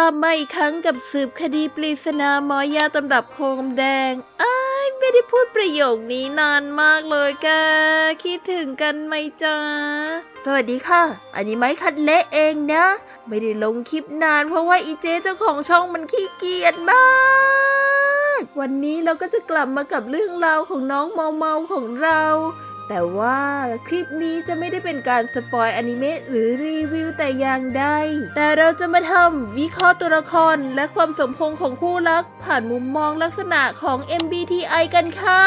ลับมาอีกครั้งกับสืบคดีปริศนาหมอยาตำรับโคมแดงอ้ายไม่ได้พูดประโยคนี้นานมากเลยแกคิดถึงกันไหมจ๊ะสวัสดีค่ะ อันนี้ไม้คัดเละเองนะ ไม่ได้ลงคลิปนานเพราะว่าอีเจเจ้าของช่องมันขี้เกียจมาก วันนี้เราก็จะกลับมากับเรื่องราวของน้องเมาเมาของเรา แต่ว่าคลิปนี้จะไม่ได้เป็นการสปอยอนิเมะหรือรีวิวแต่อย่างใด แต่เราจะมาทำวิเคราะห์ตัวละครและความสมพงของคู่รัก ผ่านมุมมองลักษณะของ MBTI กันค่ะ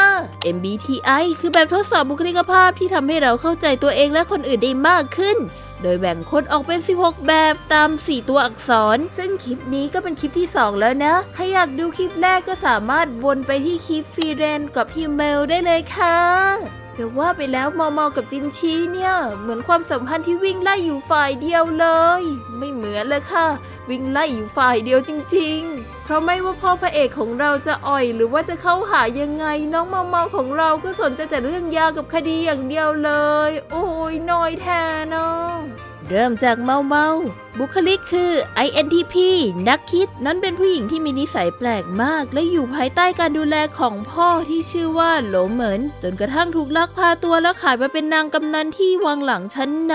MBTI คือแบบทดสอบบุคลิกภาพที่ทำให้เราเข้าใจตัวเองและคนอื่นได้มากขึ้นโดยแบ่งคนออกเป็น 16 แบบตาม 4 ตัวอักษร ซึ่งคลิปนี้ก็เป็นคลิปที่ 2 แล้วนะ ใครอยากดูคลิปแรกก็สามารถวนไปที่คลิปฟรีเรนกับฮิเมลได้เลยค่ะ จะว่าไปแล้วมอมอกับจินชีเนี่ย เหมือนความสัมพันธ์ที่วิ่งไล่อยู่ฝ่ายเดียวเลย ไม่เหมือนเลยค่ะ วิ่งไล่อยู่ฝ่ายเดียวจริง ๆ เพราะไม่ว่าพ่อพระเอกของเราจะอ่อยหรือว่าจะเข้าหายังไง น้องมอมอของเราก็สนใจแต่เรื่องยากับคดีอย่างเดียวเลย โอ้ยน้อยแทนเนาะ เริ่มจากเมาเมาบุคลิกคือ INTP นักคิดนั้นเป็นผู้หญิงที่มีนิสัยแปลกมาก และอยู่ภายใต้การดูแลของพ่อที่ชื่อว่าโหลเหมินจนกระทั่งถูกลักพาตัวและขายมาเป็นนางกำนันที่วังหลังชั้นใน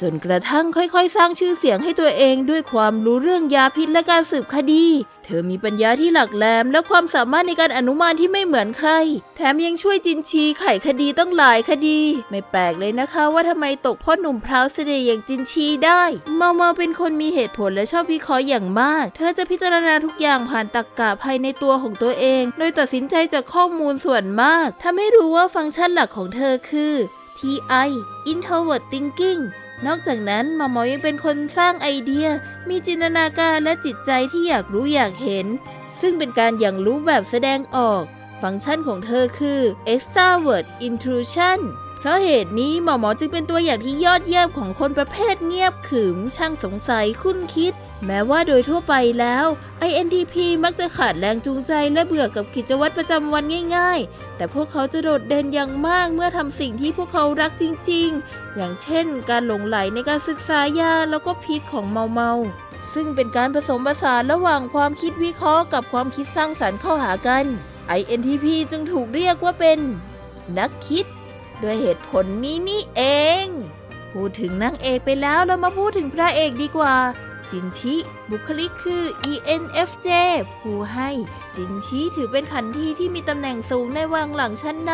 จนกระทั่งค่อยๆ สร้างชื่อเสียงให้ตัวเองด้วยความรู้เรื่องยาพิษและการสืบคดี เธอมีปัญญาที่หลักแหลมและความสามารถในการอนุมานที่ไม่เหมือนใคร แถมยังช่วยจินชีไขคดีต้องหลายคดี ไม่แปลกเลยนะคะว่าทำไมตกพ่อหนุ่มพราวเสน่ห์อย่างจินชีได้ เมาเมาเป็นคนมีเหตุผลและชอบวิเคราะห์อย่างมาก เธอจะพิจารณาทุกอย่างผ่านตรรกกะภายในตัวของตัวเอง โดยตัดสินใจจากข้อมูลส่วนมากทำให้รู้ว่าฟังก์ชันหลักของเธอคือ TI Introvert Thinking นอกจากนั้นหมอหมอยังเป็นคนสร้างไอเดีย มีจินตนาการและจิตใจที่อยากรู้อยากเห็น ซึ่งเป็นการอย่างรู้แบบแสดงออก ฟังก์ชันของเธอคือ extravert intrusion เพราะเหตุนี้หมอหมอจึงเป็นตัวอย่างที่ยอดเยี่ยมของคนประเภทเงียบขรึมช่างสงสัยคุ้นคิด แม้ว่าโดยทั่วไปแล้ว INTP มักจะขาดแรงจูงใจและเบื่อกับกิจวัตรประจำวันง่าย ๆ แต่พวกเขาจะโดดเด่นอย่างมากเมื่อทำสิ่งที่พวกเขารักจริง ๆ อย่างเช่น การหลงไหลในการศึกษายาแล้วก็พิษของเมาเมาซึ่งเป็นการผสมผสานระหว่างความคิดวิเคราะห์กับความคิดสร้างสรรค์เข้าหากัน INTP จึงถูกเรียกว่าเป็น นักคิด ด้วยเหตุผลนี้นี่เอง พูดถึงนางเอกไปแล้วเรามาพูดถึงพระเอกดีกว่า จินชิบุคลิกคือ ENFJ ผู้ให้จินชิถือเป็นขันทีที่มีตำแหน่งสูงในวังหลังชั้นใน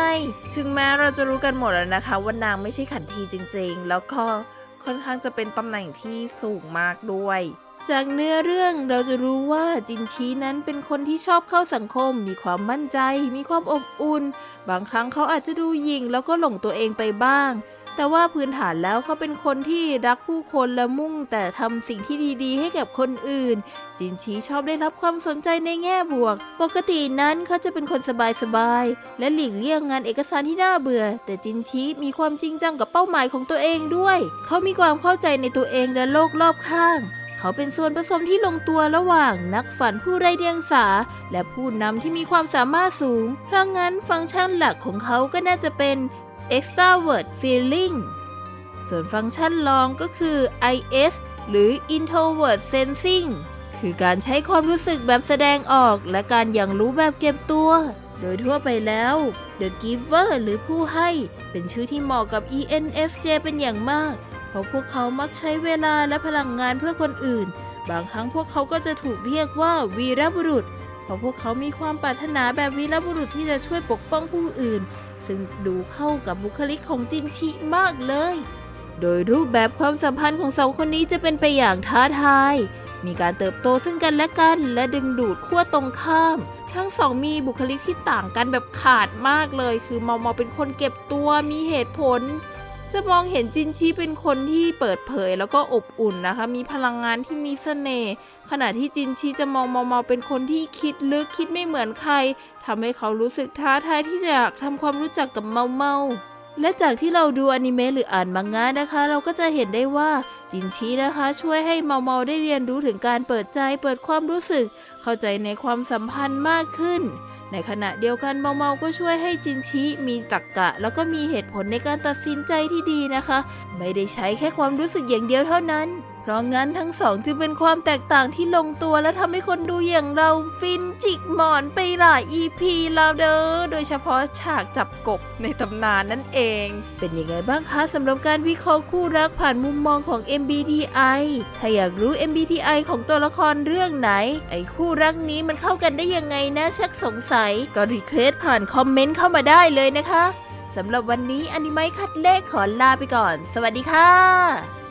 ถึงแม้เราจะรู้กันหมดแล้วนะคะว่านางไม่ใช่ขันทีจริงๆ แล้วก็ค่อนข้างจะเป็นตำแหน่งที่สูงมากด้วย จากเนื้อเรื่องเราจะรู้ว่าจินชีนั้นเป็นคนที่ชอบเข้าสังคม มีความมั่นใจ มีความอบอุ่น บางครั้งเขาอาจจะดูหยิ่งแล้วก็หลงตัวเองไปบ้าง แต่ว่าพื้นฐานแล้วเขาเป็นคนที่รักผู้คนและมุ่งแต่ทำสิ่งที่ดีๆ ให้กับคนอื่น จินชีชอบได้รับความสนใจในแง่บวก ปกตินั้นเขาจะเป็นคนสบายๆและหลีกเลี่ยงงานเอกสารที่น่าเบื่อ แต่จินชีมีความจริงจังกับเป้าหมายของตัวเองด้วย เขามีความเข้าใจในตัวเองและโลกรอบข้าง เขาเป็นส่วนผสมที่ลงตัวระหว่างนักฝันผู้ไร้เดียงสา และผู้นำที่มีความสามารถสูง เพราะงั้นฟังก์ชันหลักของเขาก็น่าจะเป็น extravert feeling ส่วนฟังก์ชันรองก็คือ IS หรือ introvert sensing คือการใช้ความรู้สึกแบบแสดงออก และการอย่างรู้แบบเก็บตัว โดยทั่วไปแล้ว The Giver หรือผู้ให้ เป็นชื่อที่เหมาะกับ ENFJ เป็นอย่างมาก ราะพวกเขามักใช้เวลาและพลังงานเพื่อคนอื่น บางครั้งพวกเขาก็จะถูกเรียกว่าวีรบุรุษ เพราะพวกเขามีความปรารถนาแบบวีรบุรุษที่จะช่วยปกป้องผู้อื่น ซึ่งดูเข้ากับบุคลิกของจินชิมากเลย โดยรูปแบบความสัมพันธ์ของสองคนนี้จะเป็นไปอย่างท้าทาย มีการเติบโตซึ่งกันและกัน และดึงดูดขั้วตรงข้าม ทั้งสองมีบุคลิกที่ต่างกันแบบขาดมากเลย คือมอมอเป็นคนเก็บตัวมีเหตุผล จะมองเห็นจินชีเป็นคนที่เปิดเผยแล้วก็อบอุ่นนะคะ มีพลังงานที่มีเสน่ห์ขณะที่จินชีจะมองมอมอเป็นคนที่คิดลึกคิดไม่เหมือนใครทำให้เขารู้สึกท้าทายที่จะอยากทำความรู้จักกับเมาเมาและจากที่เราดูอนิเมะหรืออ่านมังงะนะคะ เราก็จะเห็นได้ว่าจินชีนะคะ ช่วยให้เมาเมาได้เรียนรู้ถึงการเปิดใจเปิดความรู้สึก เข้าใจในความสัมพันธ์มากขึ้น ในขณะเดียวกันเมาเมาก็ช่วยให้จินชิมีตรรกกะ แล้วก็มีเหตุผลในการตัดสินใจที่ดีนะคะ ไม่ได้ใช้แค่ความรู้สึกอย่างเดียวเท่านั้น เพราะงั้นทั้งสองจึงเป็นความแตกต่างที่ลงตัวและทำให้คนดูอย่างเราฟินจิกหมอนไปหลาย EP แล้วเด้อ โดยเฉพาะฉากจับกบในตำนานนั่นเอง เป็นยังไงบ้างคะสำหรับการวิเคราะห์คู่รักผ่านมุมมองของ MBTI ถ้าอยากรู้ MBTI ของตัวละครเรื่องไหน ไอ้คู่รักนี้มันเข้ากันได้ยังไงนะชักสงสัย ก็รีเควสผ่านคอมเมนต์เข้ามาได้เลยนะคะสำหรับวันนี้อนิไมคัดเลขขอลาไปก่อน สวัสดีค่ะ